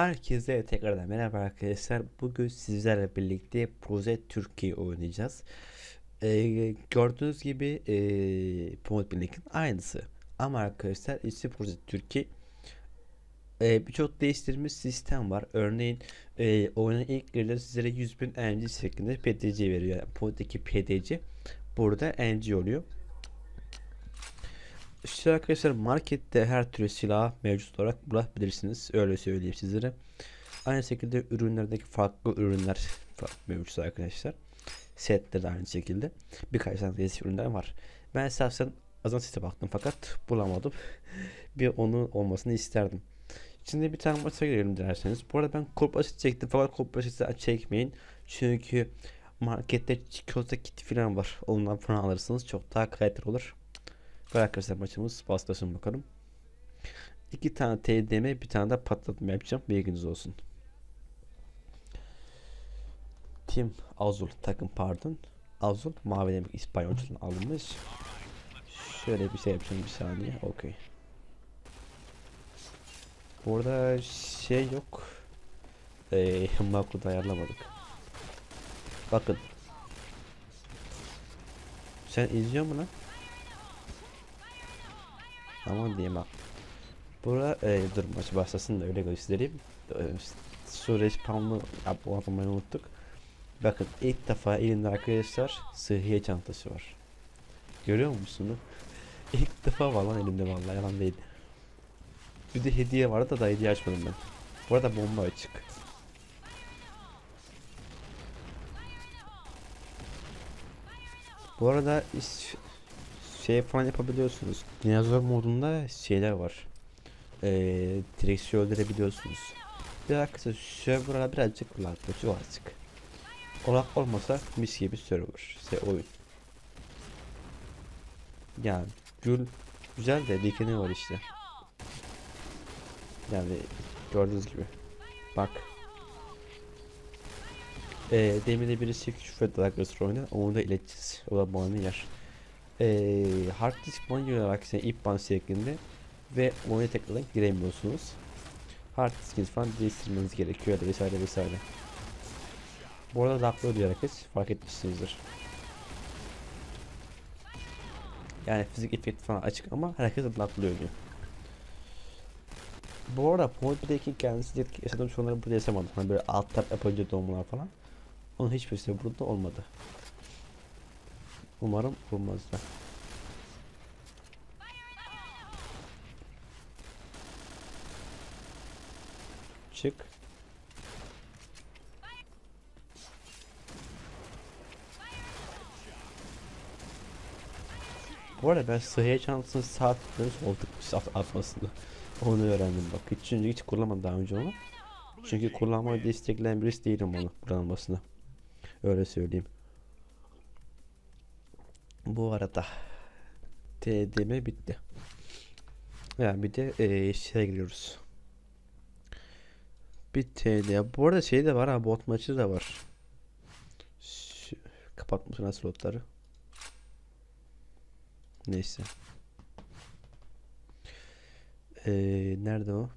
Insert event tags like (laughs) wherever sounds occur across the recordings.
Herkese tekrardan merhaba arkadaşlar. Bugün sizlerle birlikte Proze Türkiye oynayacağız. Ee, gördüğünüz gibi ee, Promet Birlik'in aynısı. Ama arkadaşlar işte Proze Türkiye ee, birçok değiştirmiş sistem var. Örneğin ee, oyuna ilk girdiğinde sizlere 100.000 NG şeklinde PDC veriyor. Yani Promet'teki PDC burada NG oluyor. İşte arkadaşlar markette her türlü silah mevcut olarak bulabilirsiniz. Öyle söyleyeyim sizlere. Aynı şekilde ürünlerdeki farklı ürünler mevcut arkadaşlar. Setler de aynı şekilde. Birkaç tane değişik ürünler var. Ben esasen azan site baktım fakat bulamadım. (laughs) bir onun olmasını isterdim. Şimdi bir tane maça girelim derseniz. Bu arada ben korporasyonu çektim fakat korporasyonu çekmeyin. Çünkü markette çikolata kit falan var. Ondan falan alırsınız. Çok daha kaliteli olur. Böyle arkadaşlar maçımız başlasın bakalım. İki tane TDM bir tane de patlatma yapacağım. Bilginiz olsun. Team Azul takım pardon. Azul mavi demek İspanyolcadan alınmış. Şöyle bir şey yapacağım bir saniye. Okey. Burada şey yok. Eee makroda ayarlamadık. Bakın. Sen izliyor musun lan? Aman diyeyim bak. Bura e, dur maç başlasın da öyle göstereyim. E, Sure spamlı unuttuk. Bakın ilk defa elimde arkadaşlar sıhhiye çantası var. Görüyor musunuz? (laughs) İlk defa var lan elimde vallahi yalan değil. Bir de hediye vardı da, da hediye açmadım ben. Bu arada bomba açık. Bu arada iş, şey falan yapabiliyorsunuz. Dinozor modunda şeyler var. Ee, direksiyon öldürebiliyorsunuz. Bir arkadaşlar server'a birazcık. Çok azıcık. Olak olmasa mis gibi server. Şey oyun. Yani gül güzel de dikeni var işte. Yani gördüğünüz gibi. Bak. Ee, demin birisi küfür arkadaşlar oyuna. Onu da ileteceğiz. O da bana yer e, hard disk banyo olarak size ip ban şeklinde ve oyuna tekrardan giremiyorsunuz. Hard diskiniz falan değiştirmeniz gerekiyor da vesaire vesaire. Bu arada laklıyor diyor herkes fark etmişsinizdir. Yani fizik efekt falan açık ama herkes laklıyor diyor. Bu arada Point 1'deki kendisi de yaşadığım sorunları burada yaşamadım. Hani böyle alt tab yapınca donmalar falan. Onun hiçbirisi burada olmadı. Umarım da. Çık. Bu arada ben sıhhiye çantasını sağ tıkları sol tıkmış at atmasını. Onu öğrendim bak. Hiç, çünkü hiç kullanmadım daha önce onu. Çünkü kullanmayı destekleyen birisi değilim onu kullanmasını. Öyle söyleyeyim. Bu arada TDM bitti. Yani bir de ee, şeye giriyoruz. Bir TL. Bu arada şey de var ha bot maçı da var. Şu, kapatmışsın slotları. Neyse. Ee, nerede o?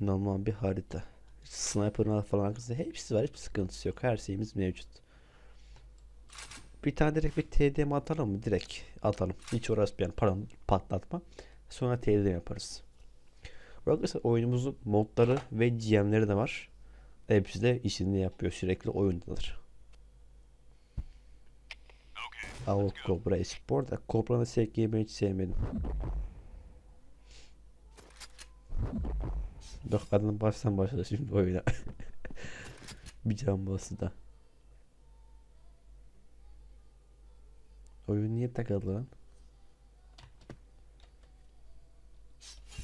Normal bir harita. Sniper'ın falan arkasında hepsi var. Hiçbir sıkıntısı yok. Her şeyimiz mevcut. Bir tane direkt bir TDM atalım mı? Direkt atalım. Hiç uğraşmayalım. Pardon patlatma. Sonra TDM yaparız. Arkadaşlar oyunumuzun modları ve GM'leri de var. Hepsi de işini yapıyor. Sürekli oyundadır. Avuk Cobra eski. Bu arada Cobra'nın sevgiyi hiç sevmedim. Yok kadın baştan başladı şimdi oyuna. (laughs) bir can bası da. Oyun niye takıldı lan?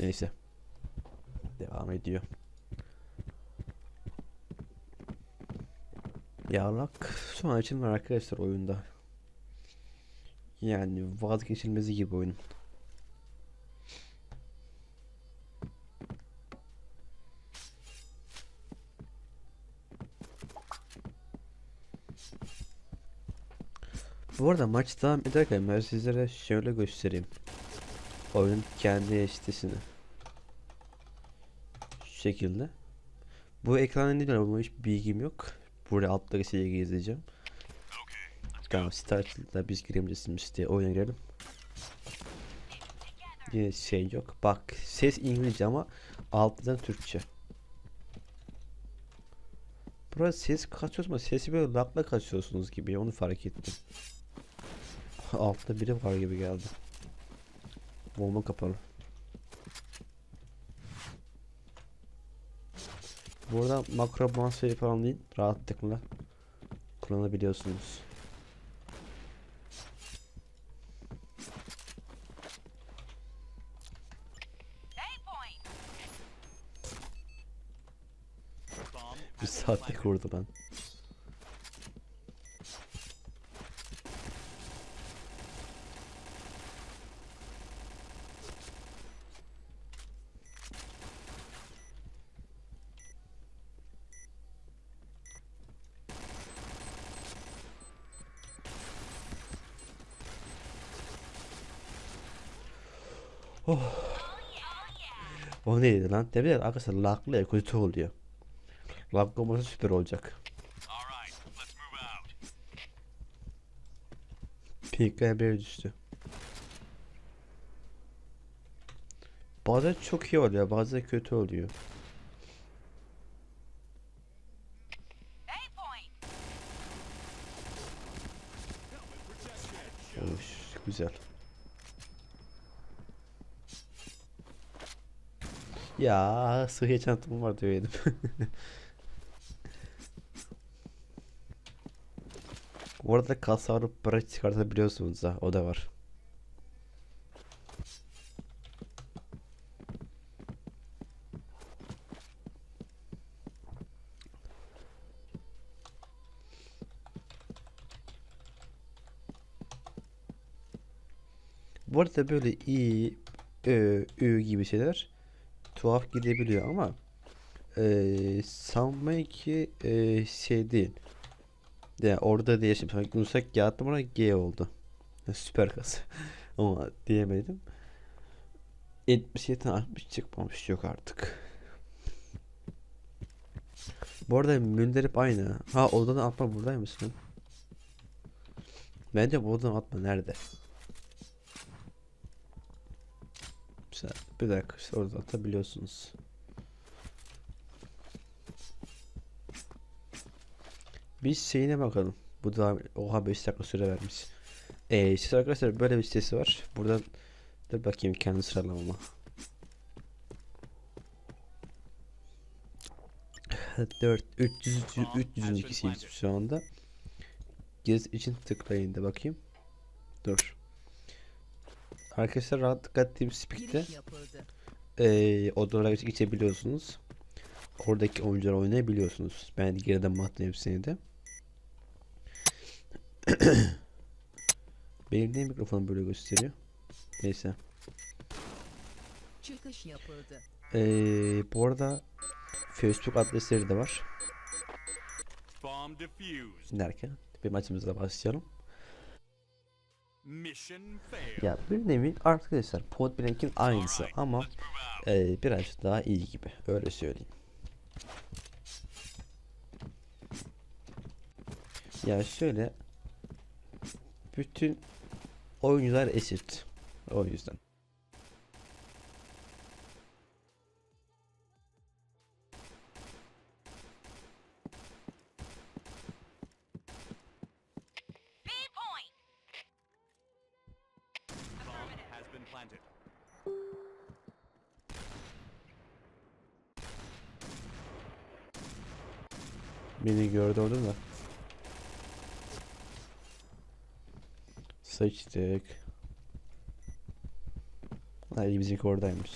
Neyse. Devam ediyor. Yarlak şu an için var arkadaşlar oyunda. Yani vazgeçilmezi gibi oyun. Bu arada maç devam ederken ben sizlere şöyle göstereyim. Oyunun kendi sitesini. şekilde. Bu ekranda ne? Bunun hiç bilgim yok. Burada alttaki şeyi gezeceğim. Tamam Start'da biz giremeyeceğiz diye oyuna girelim. Yine şey yok. Bak ses İngilizce ama altından Türkçe. Burası ses kaçıyorsunuz ama sesi böyle lakla kaçıyorsunuz gibi onu fark ettim. Altta biri var gibi geldi. Bomba kapalı. Burada makro transferi falan değil. Rahatlıkla kullanabiliyorsunuz. Bir saatlik vurdu ben. Neydi lan? Demeler arkadaşlar laklı ya kötü oluyor. Lag olması süper olacak. Pink'e bir düştü. Bazen çok iyi oluyor, bazen kötü oluyor. Hoş, güzel. Ya sıhhiye çantam var diyeydim. Bu arada kasa alıp para çıkartabiliyorsunuz ha o da var. Bu arada böyle i, ö, ü gibi şeyler tuhaf gidebiliyor ama eee sanmayın ki eee, şey değil. Yani orada değişim. Sanki Yunus'a yaptım ona G oldu. Süper kas. (laughs) Ama diyemedim. 77 60 çıkmamış yok artık. Bu arada Münder hep aynı. Ha odadan atma buradaymışsın. Bence bu odadan atma nerede? Mesela bir dakika işte orada atabiliyorsunuz. Biz şeyine bakalım. Bu da oha 5 dakika süre vermiş. Ee, siz arkadaşlar böyle bir sitesi var. Buradan da bakayım kendi sıralamama. 4 300 300'ün ikisiyiz şu anda. Gez için tıklayın da bakayım. Dur. Arkadaşlar rahatlıkla TeamSpeak'te eee odalara geçebiliyorsunuz. Oradaki oyuncular oynayabiliyorsunuz. Ben geriden baktım hepsini de. (coughs) Benim niye mikrofon böyle gösteriyor? Neyse. Çıkış yapıldı. Eee bu arada Facebook adresleri de var. Derken bir maçımıza başlayalım. Ya bir nevi arkadaşlar Podblink'in aynısı ama eee birazcık daha iyi gibi. Öyle söyleyeyim. Ya şöyle bütün oyuncular eşit. O yüzden. Sıçtık. Ay bizimki oradaymış.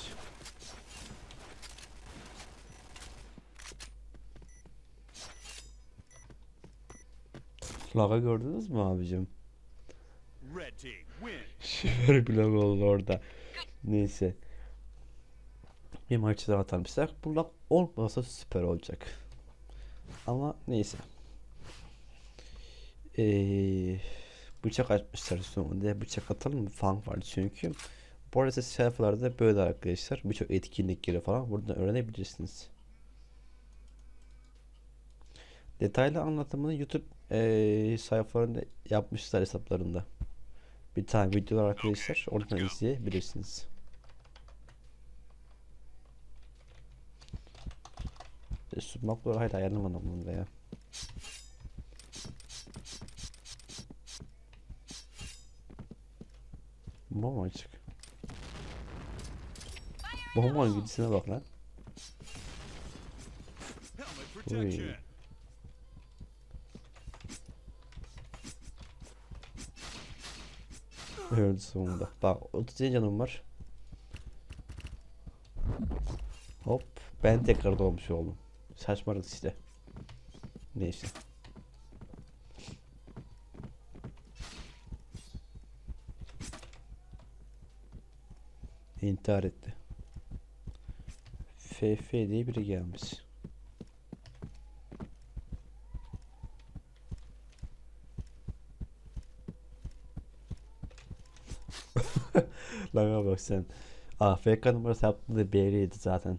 Lava gördünüz mü abicim? Şoför (laughs) blok oldu orada. Neyse. Bir maçı daha atarmışlar. Bu lag olmasa süper olacak. Ama neyse. Ee, bıçak açmışlar sonunda. Bıçak atalım mı? Funk var çünkü. Bu arada sayfalarda böyle arkadaşlar. Birçok etkinlikleri falan buradan öğrenebilirsiniz. Detaylı anlatımını YouTube e, sayfalarında yapmışlar hesaplarında. Bir tane videolar arkadaşlar. Oradan izleyebilirsiniz. E, Sunmakları hala ayarlamadım bunu da ya. Bomba açık. Bombanın gidisine bak lan. Protection. Öldü sonunda. Bak 37 canım var. Hop. Ben tekrar doğmuş oldum. Saçmalık işte. Neyse. İntihar etti. FF diye biri gelmiş. (laughs) Lan bak sen. AFK numarası yaptığında belliydi zaten.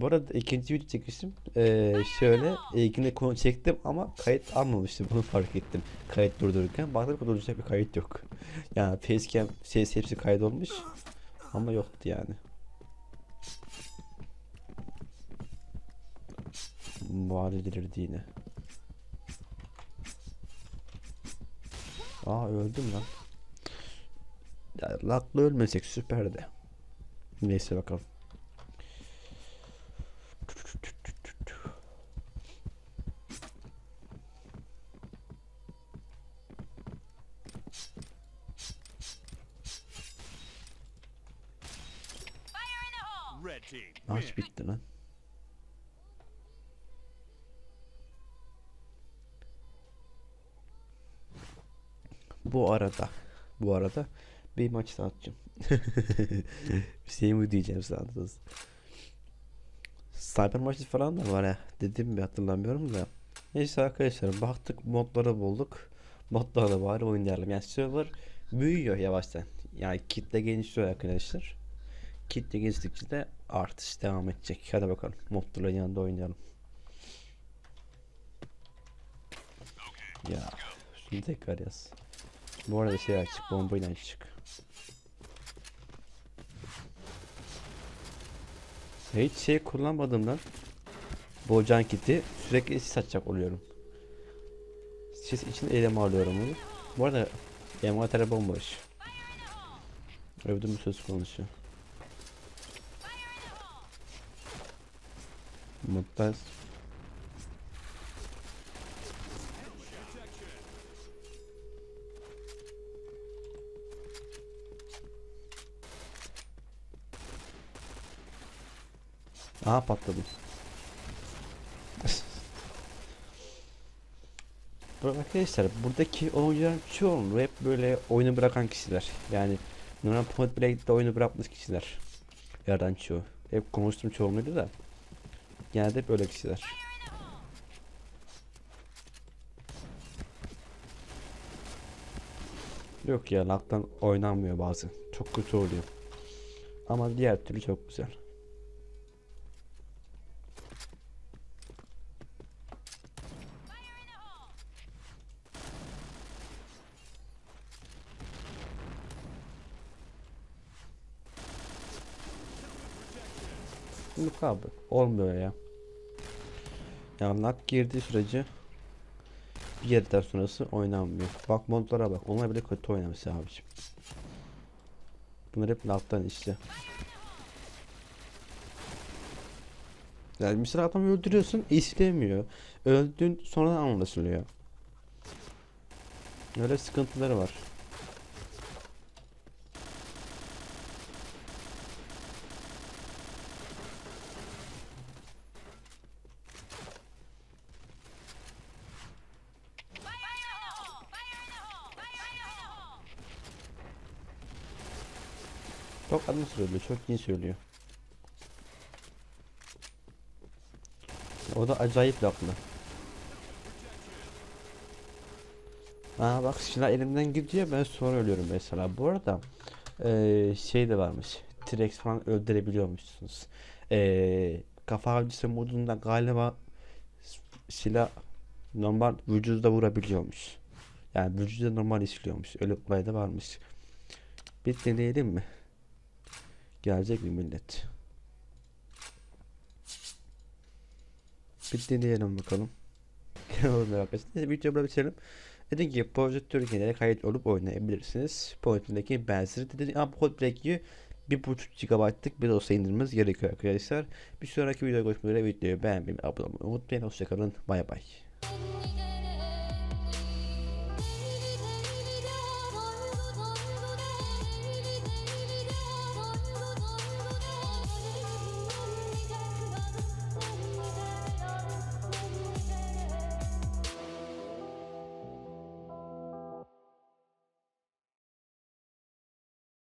Bu arada ikinci video çekişim eee şöyle ilgili konu çektim ama kayıt almamıştım bunu fark ettim. Kayıt durdururken baktım durduracak bir kayıt yok. (laughs) Yani facecam ses hepsi kaydolmuş ama yoktu yani. Vali delirdi yine. Aa öldüm lan. Ya, lakla ölmesek süperdi. Neyse bakalım. Maç bitti lan. Bu arada bu arada bir maç bir şey (laughs) mi diyeceğim sandınız? Sniper maçı falan da var ya. Dedim mi hatırlamıyorum da. Neyse arkadaşlar baktık modları bulduk. Modlarla bari oynayalım. Yani server büyüyor yavaştan. Yani kitle genişliyor arkadaşlar. Kitle genişledikçe de artış devam edecek. Hadi bakalım. Modlarla yanında oynayalım. Ya şunu tekrar yaz. Bu arada şey açık. Bombayla açık. Hiç şey kullanmadığımdan Bocan kiti sürekli sis atacak oluyorum. Sis için elime alıyorum bunu. Bu arada envantere bomboş. Övdüm söz konusu. Mutlaz. Aha patladım. (laughs) Arkadaşlar buradaki oyuncuların çoğunluğu hep böyle oyunu bırakan kişiler. Yani normal Point Blank'te oyunu bırakmış kişiler. Yerden çoğu. Hep konuştuğum çoğunluğuydu da. Genelde hep böyle kişiler. Yok ya laktan oynanmıyor bazen. Çok kötü oluyor. Ama diğer türlü çok güzel. Yok abi. Olmuyor ya. Yani lag girdiği sürece bir yerden sonrası oynanmıyor. Bak modlara bak. Onlar bile kötü oynamış abiciğim. Bunlar hep lag'tan işte. Yani mesela adamı öldürüyorsun istemiyor. Öldün sonradan anlaşılıyor. Öyle sıkıntıları var. Çok adını söylüyor. Çok iyi söylüyor. O da acayip laflı. Aa bak silah elimden gidiyor ben sonra ölüyorum mesela. Bu arada eee, şey de varmış. T-Rex falan öldürebiliyormuşsunuz. Eee kafa avcısı modunda galiba silah normal vücuda vurabiliyormuş. Yani vücuda normal işliyormuş. Öyle olay da varmış. Bir deneyelim mi? Gelecek mi millet? Bir deneyelim bakalım. (laughs) Olur arkadaşlar. Neyse videoyu bitirelim. Dediğim gibi projektör genelde kayıt olup oynayabilirsiniz. Projektöründeki benzeri dediğim ama kod break'i 1.5 GB'lık bir dosya indirmemiz gerekiyor arkadaşlar. Bir sonraki videoda görüşmek üzere videoyu beğenmeyi, abone olmayı unutmayın. Hoşçakalın. Bay bay.